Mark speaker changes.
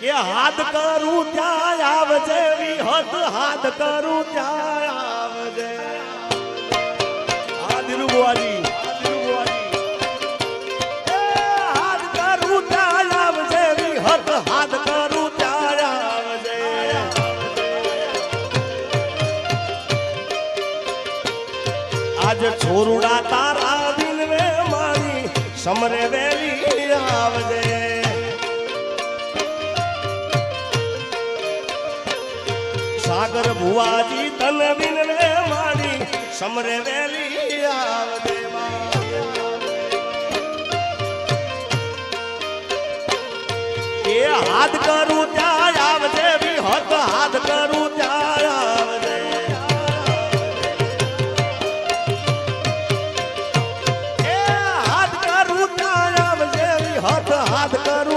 Speaker 1: કે હાથ કરું ત્યાં આવજે, વિહત હાથ કરું ત્યાં આવજે. હા ધીરુ બુવાજી ધીરુ બુવાજી એ હાથ કરું ત્યાં આવજે આજ છોરુડા તારા દિલવે મારી, સમરે વેલી સાગર ભુવાજી તન વિન રે મારી, સમરે વેલી આવ દેવા. એ હાથ કરું ત્યાં આવજે, વિહત હાથ કરું ત્યાં આવજે. એ હાથ કરું ત્યાં આવજે, વિહત હાથ કરું